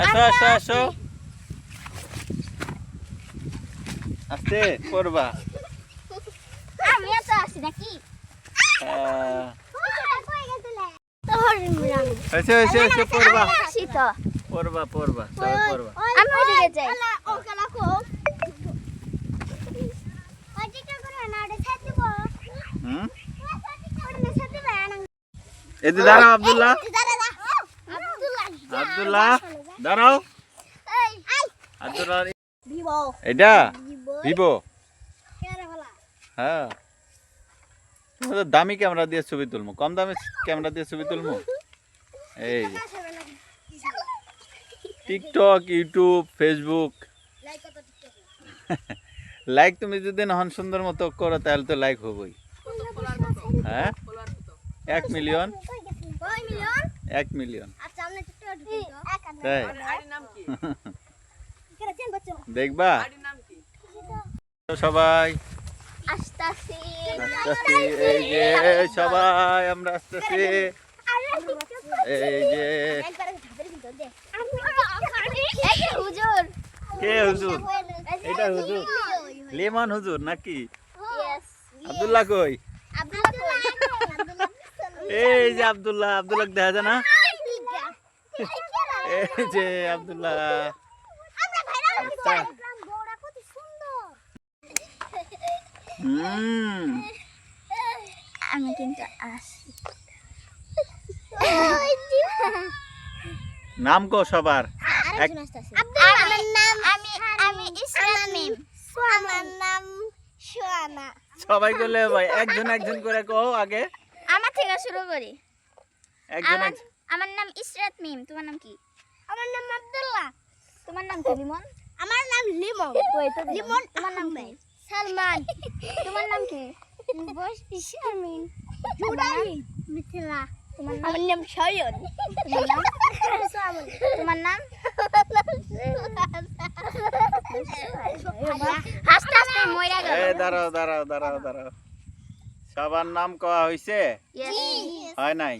আসো আসো আসো আস্তে। পড়বা আমিও তো আছি নাকি? হয়েছে হয়েছে হয়েছে পড়বা পড়বা পড়বা সবাই পড়বা আমি ওইদিকে যাই। হুম? এই যে দাঁড়াও আব্দুল্লাহ। আব্দুল্লাহ। দাঁড়াও। এটা ভিভো। হ্যাঁ। তুমি তো দামি ক্যামেরা দিয়ে ছবি তুলবো কম দামি ক্যামেরা দিয়ে ছবি তুলবো এই। TikTok YouTube Facebook. লাইক তুমি যদি নহন সুন্দর মতো করো তাহলে তো লাইক হবই। হ্যাঁ? এক মিলিয়ন এক মিলিয়ন তাই? দেখবা? সবাই। এই যে সবাই আমরা আসতেছি এই যে। হুজুর। কে হুজুর? এটা হুজুর। লেমন হুজুর নাকি? আব্দুল্লাহ কই? এই যে আব্দুল্লাহ আব্দুল্লাহ দেখা যায় না? এই যে আব্দুল্লাহ। আচ্ছা। আমি কিন্তু আসি। নাম কো সবার। আমার নাম আমি আমি ইসরাত মিম আমার নাম সোয়ানা। সবাই বলে ভাই একজন একজন করে কও আগে। আমার থেকে শুরু করি। একজন আমার এক- আমার নাম ইসরাত মিম তোমার নাম কি? আমার নাম আব্দুল্লাহ। তোমার নাম কি লিমন? আমার নাম লিমন। কই তো লিমন। তোমার নাম কি? সালমান। তোমার নাম কি? বস শারমিন। জুডাই মিথিলা। তোমার নাম? আমার নাম শয়ন। তোমার নাম? তোমার নাম? হাসতে হাসতে মইরা গেল। এই দাঁড়াও দাঁড়াও দাঁড়াও দাঁড়াও। সবার নাম কওয়া হয়েছে হয় নাই?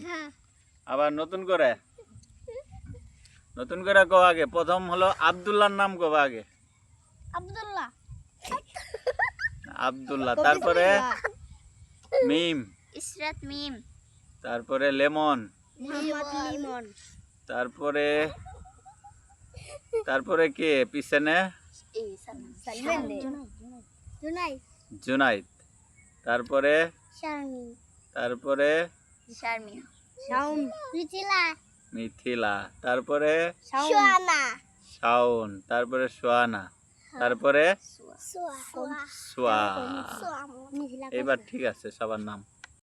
আবার নতুন করে? নতুন করে কও আগে। প্রথম হলো আব্দুল্লাহর নাম কবা আগে। আব্দুল্লাহ। আব্দুল্লাহ। তারপরে মিম। ইসরাত মিম। তারপরে লেমন। লিমন। তারপরে তারপরে কে? পিছনে? জুনাইদ। তারপরে? তারপরে? শারমিন। শাউন মিথিলা। মিথিলা। তারপরে? সোয়ানা। শাওন। তারপরে সোয়ানা। তারপরে? সোয়া। সোয়া। এবার ঠিক আছে সবার নাম।